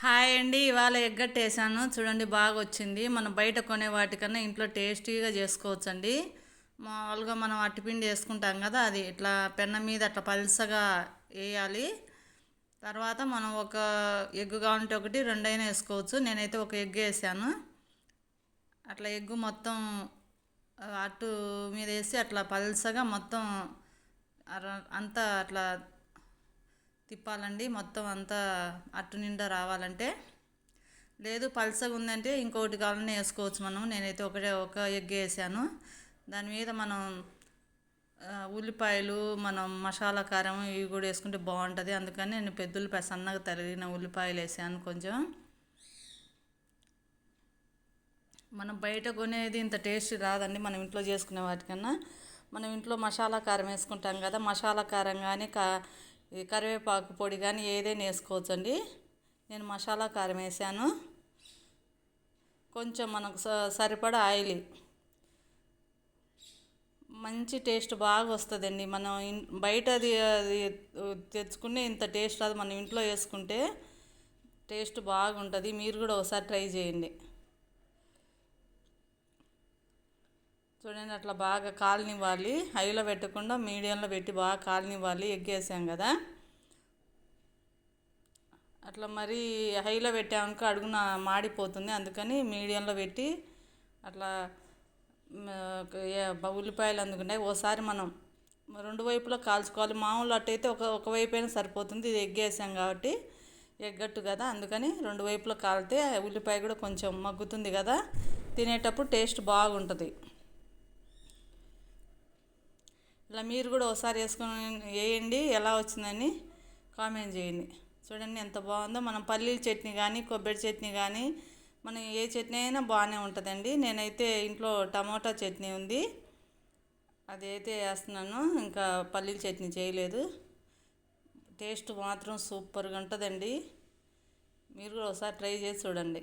Hi అండి ఇవాళ ఎగ్గట్టేసాను చూడండి బాగా వచ్చింది మనం బయట కొనే వాటికన్నా ఇంట్లో టేస్టీగా చేసుకోవచ్చండి. మామూలుగా మనం అట్టిపిండి వేసుకుంటాం కదా అది ఇట్లా పెన్న మీద అట్లా పల్సగా వేయాలి. తర్వాత మనం ఒక ఎగ్గు కావాలంటే ఒకటి రెండైనా వేసుకోవచ్చు. నేనైతే ఒక ఎగ్గు వేసాను. అట్లా ఎగ్గు మొత్తం అటు అట్టు మీద వేసి అట్లా పల్సగా మొత్తం అంతా అట్లా తిప్పాలండి. మొత్తం అంతా అట్టు నిండా రావాలంటే. లేదు పల్సగా ఉందంటే ఇంకొకటి కావాలని వేసుకోవచ్చు మనం. నేనైతే ఒకటే ఒక ఎగ్ వేసాను. దాని మీద మనం ఉల్లిపాయలు మనం మసాలా కారం ఇవి కూడా వేసుకుంటే బాగుంటుంది. అందుకని నేను పెద్ద ఉల్లిపాయ సన్నగా తరిగిన ఉల్లిపాయలు వేసాను కొంచెం. మనం బయట కొనేది ఇంత టేస్ట్ రాదండి. మనం ఇంట్లో చేసుకునే వాటికన్నా. మనం ఇంట్లో మసాలా కారం వేసుకుంటాం కదా. మసాలా కారం కానీ కా కరివేపాకు పొడి కానీ ఏదైనా వేసుకోవచ్చు అండి నేను మసాలా కారం వేసాను. కొంచెం మనకు స- సరిపడా ఆయిల్. మంచి టేస్ట్ బాగా వస్తుందండి. మనం ఇన్ బయట అది అది తెచ్చుకునే ఇంత టేస్ట్ రాదు. మనం ఇంట్లో వేసుకుంటే టేస్ట్ బాగుంటుంది. మీరు కూడా ఒకసారి ట్రై చేయండి. చూడండి అట్లా బాగా కాలనివ్వాలి. హైలో పెట్టకుండా మీడియంలో పెట్టి బాగా కాలనివ్వాలి. ఎగ్గేసాం కదా. అట్లా మరి హైలో పెట్టామనుకో అడుగున మాడిపోతుంది. అందుకని మీడియంలో పెట్టి అట్లా ఉల్లిపాయలు అందుకున్నాయి. ఓసారి మనం రెండు వైపులా కాల్చుకోవాలి. మామూలు అట్టయితే ఒక ఒక వైపు అయినా సరిపోతుంది. ఇది ఎగ్గేసాం కాబట్టి ఎగ్గట్టు కదా. అందుకని రెండు వైపులా కాలితే ఉల్లిపాయ కూడా కొంచెం మగ్గుతుంది కదా. తినేటప్పుడు టేస్ట్ బాగుంటుంది. ఇలా మీరు కూడా ఒకసారి వేసుకొని వేయండి ఎలా వచ్చిందని కామెంట్ చేయండి. చూడండి ఎంత బాగుందో. మనం పల్లీల చట్నీ కానీ కొబ్బరి చట్నీ కానీ మనం ఏ చట్నీ అయినా బాగానే ఉంటుందండి. నేనైతే ఇంట్లో టమోటా చట్నీ ఉంది. అది అయితే వేస్తున్నాను. ఇంకా పల్లీల చట్నీ చేయలేదు. టేస్ట్ మాత్రం సూపర్గా ఉంటుందండి. మీరు కూడా ఒకసారి ట్రై చేసి చూడండి.